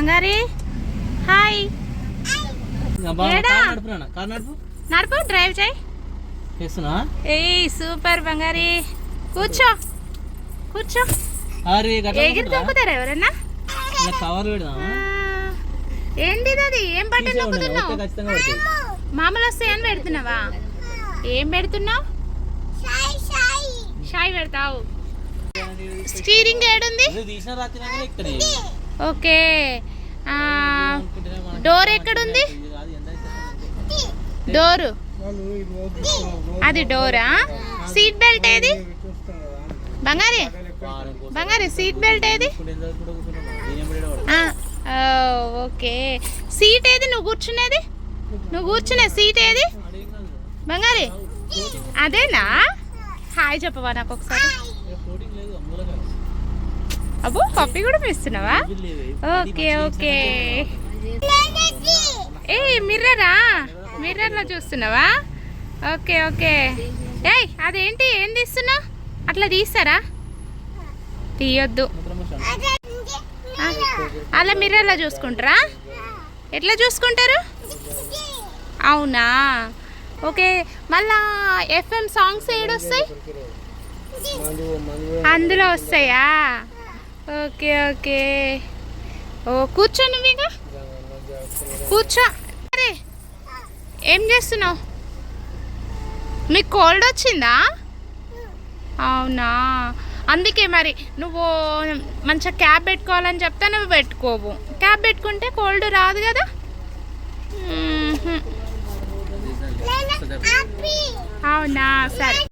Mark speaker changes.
Speaker 1: బంగారి. హాయ్
Speaker 2: నడుపు.
Speaker 1: డ్రైవ్ చేయి. ఏయ్ సూపర్ బంగారి. కూర్చో. కూర్చో. ఎగిరి దొక్కుతారా ఎవరన్నా? ఏంటిది అది? ఏం బట్టలు నొక్కుతున్నావు? మామూలు వస్తాయని పెడుతున్నావా? ఏం పెడుతున్నావు? షాయ్ పెడతావు. స్టీరింగ్ ఏడుంది? ఓకే. డోర్ ఎక్కడుంది? డోరు. అది డోరా? సీట్ బెల్ట్ ఏది? బంగారి. బంగారి సీట్ బెల్ట్ ఏది? ఓకే. సీట్ ఏది? నువ్వు కూర్చునేది? నువ్వు కూర్చునే సీట్ ఏది? బంగారి. అదేనా? హాయ్ చెప్పవా నాకు ఒకసారి. అబ్బో పప్పి కూడా పెస్తున్నావా ఓకే ఓకే. ఏ మిర్రరా? మిర్రర్లో చూస్తున్నావా? Okay okay. ఏయ్ అదేంటి? ఏం తీస్తున్నావు? అట్లా తీస్తారా? తీయొద్దు. అలా మిర్రర్లో చూసుకుంటారా? ఎట్లా చూసుకుంటారు? అవునా? ఓకే మళ్ళా ఎఫ్ఎం సాంగ్స్ ఏడొస్తాయి? అందులో వస్తాయా? Okay okay. ఓ కూర్చో నువ్వు ఇక కూర్చో. అరే ఏం చేస్తున్నావు? మీకు కోల్డ్ వచ్చిందా? అవునా? అందుకే మరి నువ్వు మంచిగా క్యాబ్ పెట్టుకోవాలని చెప్తే నువ్వు పెట్టుకోవు. క్యాబ్ పెట్టుకుంటే కోల్డ్ రాదు కదా. అవునా? సరే.